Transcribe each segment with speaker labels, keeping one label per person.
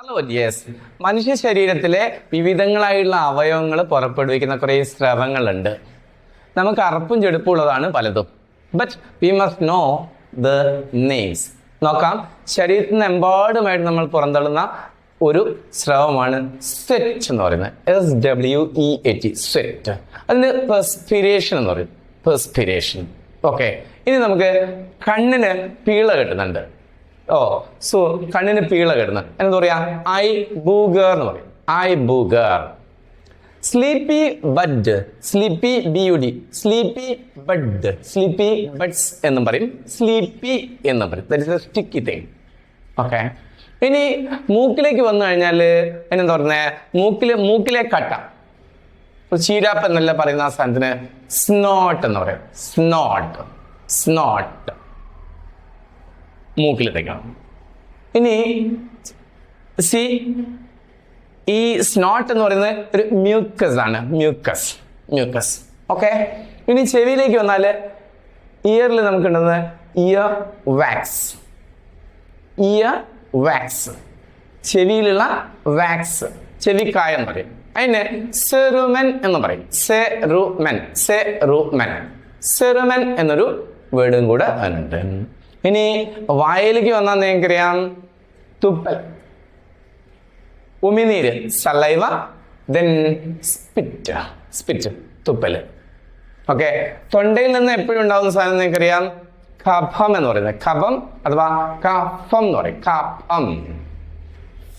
Speaker 1: Hello yes മനുഷ്യ ശരീരത്തിലെ വിവിധങ്ങളായുള്ള അവയവങ്ങൾ പുറപ്പെടുവിക്കുന്ന കുറേ സ്രവങ്ങളുണ്ട്. നമുക്ക് അറപ്പും ചെടുപ്പും ഉള്ളതാണ് പലതും. But we must know the names നോക്കാം. ശരീരത്തിന് എമ്പാടുമായിട്ട് നമ്മൾ പുറന്തള്ളുന്ന ഒരു സ്രവമാണ് സ്വെറ്റ് എന്ന് പറയുന്നത്. S W E A T sweat അതിന് പെർസ്പിരേഷൻ എന്ന് പറയും. പെർസ്പിരേഷൻ ഓക്കെ ഇനി നമുക്ക് കണ്ണിന് പീള കിട്ടുന്നുണ്ട്. ഓ സോ കണ്ണിന് പീള കിടന്ന് എന്താ പറയാ? ഐ ബൂഗർ എന്ന് പറയും. Eye booger sleepy bud sleepy B U D sleepy bud sleepy buds എന്നും പറയും. സ്ലീപ്പി എന്ന് പറയും. എ സ്റ്റിക്കി തിങ് ഓക്കെ ഇനി മൂക്കിലേക്ക് വന്നു കഴിഞ്ഞാൽ എന്നെന്താ പറയുന്നത് മൂക്കിൽ മൂക്കിലെ കട്ട. ചീരാപ്പ് എന്നല്ല പറയുന്ന ആ സാധനത്തിന് സ്നോട്ട് എന്ന് പറയും. സ്നോട്ട് സ്നോട്ട് മൂക്കിലെത്തേക്കണം ഇനി സി ഈ സ്നോട്ട് എന്ന് പറയുന്നത് ഒരു മ്യൂക്കസ് ആണ്. മ്യൂക്കസ് മ്യൂക്കസ് ഓക്കെ ഇനി ചെവിയിലേക്ക് വന്നാൽ ഇയറിൽ നമുക്കുണ്ടെന്ന് ഇയർ വാക്സ് ഇയർ വാക്സ് ചെവിയിലുള്ള വാക്സ് ചെവിക്കായ എന്ന് പറയും. അതിന് സെറുമൻ എന്ന് പറയും. സെറുമൻ സെറുമൻ സെറുമൻ എന്നൊരു വേർഡും കൂടെ അതിനുണ്ട്. ഇനി വായലിക്ക് വന്നാൽ നിങ്ങൾക്കറിയാം. തുപ്പൽ. ഉമിനീര്. സലൈവ. ദെൻ സ്പിറ്റ് സ്പിറ്റ് തുപ്പൽ. ഓക്കെ തൊണ്ടയിൽ നിന്ന് എപ്പോഴും ഉണ്ടാകുന്ന സാധനം നിങ്ങൾക്കറിയാം. കഫം എന്ന് പറയുന്നത്. കഫം അഥവാ കഫം എന്ന് പറയും. കഫം.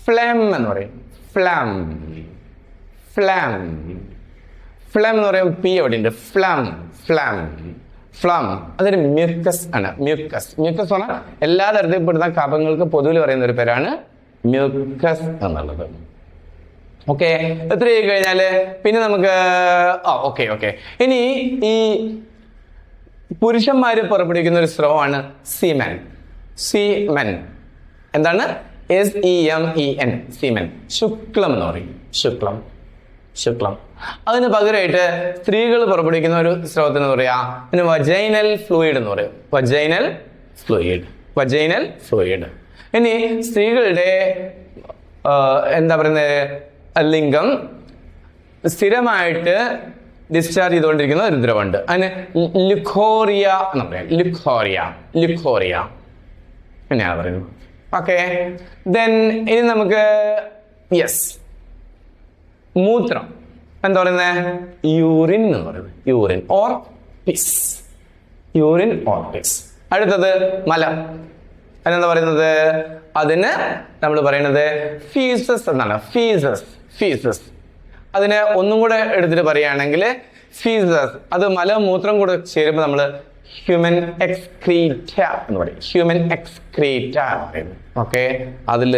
Speaker 1: ഫ്ലം എന്ന് പറയും. ഫ്ലം ഫ്ലം ഫ്ലം എന്ന് പറയുമ്പോൾ പി എവിടെ ഉണ്ട് ഫ്ലം ഫ്ലം ഫ്ലം അതൊരു മ്യൂക്കസ് ആണ്. മ്യൂക്കസ് മ്യൂക്കസ് പറഞ്ഞാൽ എല്ലാ തരത്തിൽപ്പെടുന്ന കഫങ്ങൾക്ക് പൊതുവിൽ പറയുന്ന ഒരു പേരാണ് മ്യൂക്കസ് എന്നുള്ളത്. ഓക്കെ എത്ര ചെയ്ത് കഴിഞ്ഞാൽ? പിന്നെ നമുക്ക് ആ ഓക്കെ ഓക്കെ ഇനി ഈ പുരുഷന്മാര് പുറപ്പെടുവിക്കുന്ന ഒരു സ്രവമാണ് സീമൻ സീമൻ എന്താണ്? S E M E N semen ശുക്ലം എന്ന് പറയും. ശുക്ലം. ശുക്ലം. അതിന് പകരമായിട്ട് സ്ത്രീകൾ പുറപ്പെടുവിക്കുന്ന ഒരു സ്രവത്തിന് പറയാ പിന്നെ വജൈനൽ ഫ്ലൂയിഡ് എന്ന് പറയും. വജൈനൽ ഫ്ലൂയിഡ് വജൈനൽ ഫ്ലൂയിഡ് ഇനി സ്ത്രീകളുടെ എന്താ പറയുന്നത് ലിംഗം സ്ഥിരമായിട്ട് ഡിസ്ചാർജ് ചെയ്തുകൊണ്ടിരിക്കുന്ന ഒരു ദ്രവമുണ്ട്. അതിന് ലുഖോറിയ എന്ന് പറയാം. ലുഖോറിയ ലുഖോറിയ. എന്നെയാണ് പറയുന്നത്. ഓക്കെ ദെൻ ഇനി നമുക്ക് യെസ് മൂത്രം. എന്താ പറയുന്നത് യൂറിൻ എന്ന് പറയുന്നത് urine or piss. Urine or piss. അടുത്തത് മലം. അതെന്താ പറയുന്നത്? അതിന് നമ്മൾ പറയുന്നത് ഫീസസ് എന്നാണ്. ഫീസസ് ഫീസസ്. അതിനെ ഒന്നും കൂടെ എടുത്തിട്ട് പറയുകയാണെങ്കിൽ ഫീസസ് അത് മലമൂത്രം കൂടെ ചേരുമ്പോൾ നമ്മൾ ഹ്യൂമൻ എക്സ്ക്രീറ്റ എന്ന് പറയും. ഹ്യൂമൻ എക്സ്ക്രീറ്റ എന്ന് പറയും. ഓക്കെ അതിൽ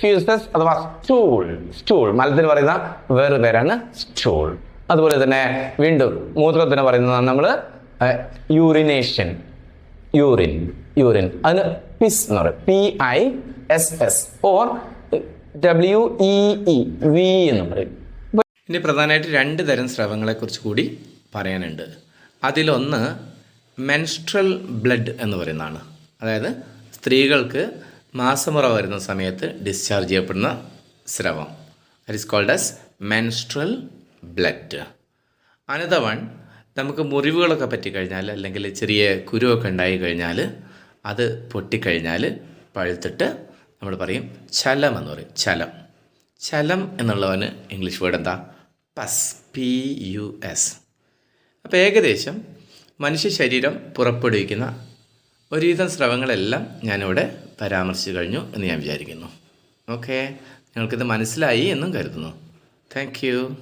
Speaker 1: ഫ്യൂസസ് അഥവാ സ്റ്റൂൾ സ്റ്റൂൾ മലത്തിന് പറയുന്ന വേറെ പേരാണ് സ്റ്റൂൾ അതുപോലെ തന്നെ വീണ്ടും മൂത്രത്തിന് പറയുന്നത് നമ്മൾ യൂറിനേഷൻ യൂറിൻ യൂറിൻ അതിന് പിസ് എന്ന് പറയും. P I S S or W E E V എന്ന് പറയും.
Speaker 2: ഇനി പ്രധാനമായിട്ട് രണ്ട് തരം സ്രവങ്ങളെക്കുറിച്ച് കൂടി പറയാനുണ്ട്. അതിലൊന്ന് മെൻസ്ട്രൽ ബ്ലഡ് എന്ന് പറയുന്നതാണ്. അതായത് സ്ത്രീകൾക്ക് മാസമുറ വരുന്ന സമയത്ത് ഡിസ്ചാർജ് ചെയ്യപ്പെടുന്ന സ്രവം. That is called as menstrual blood another one നമുക്ക് മുറിവുകളൊക്കെ പറ്റിക്കഴിഞ്ഞാൽ അല്ലെങ്കിൽ ചെറിയ കുരുവൊക്കെ ഉണ്ടായി കഴിഞ്ഞാൽ അത് പൊട്ടിക്കഴിഞ്ഞാൽ പഴുത്തിട്ട് നമ്മൾ പറയും ചലം എന്ന് പറയും. ചലം. ചലം എന്നുള്ളവന് ഇംഗ്ലീഷ് വേർഡ് എന്താ? പസ്. പി യു എസ് അപ്പോൾ ഏകദേശം മനുഷ്യ ശരീരം പുറപ്പെടുവിക്കുന്ന ഒരുവിധം സ്രവങ്ങളെല്ലാം ഞാനിവിടെ പരാമർശിച്ചു കഴിഞ്ഞു എന്ന് ഞാൻ വിചാരിക്കുന്നു. ഓക്കെ നിങ്ങൾക്കിത് മനസ്സിലായി എന്നും കരുതുന്നു. താങ്ക്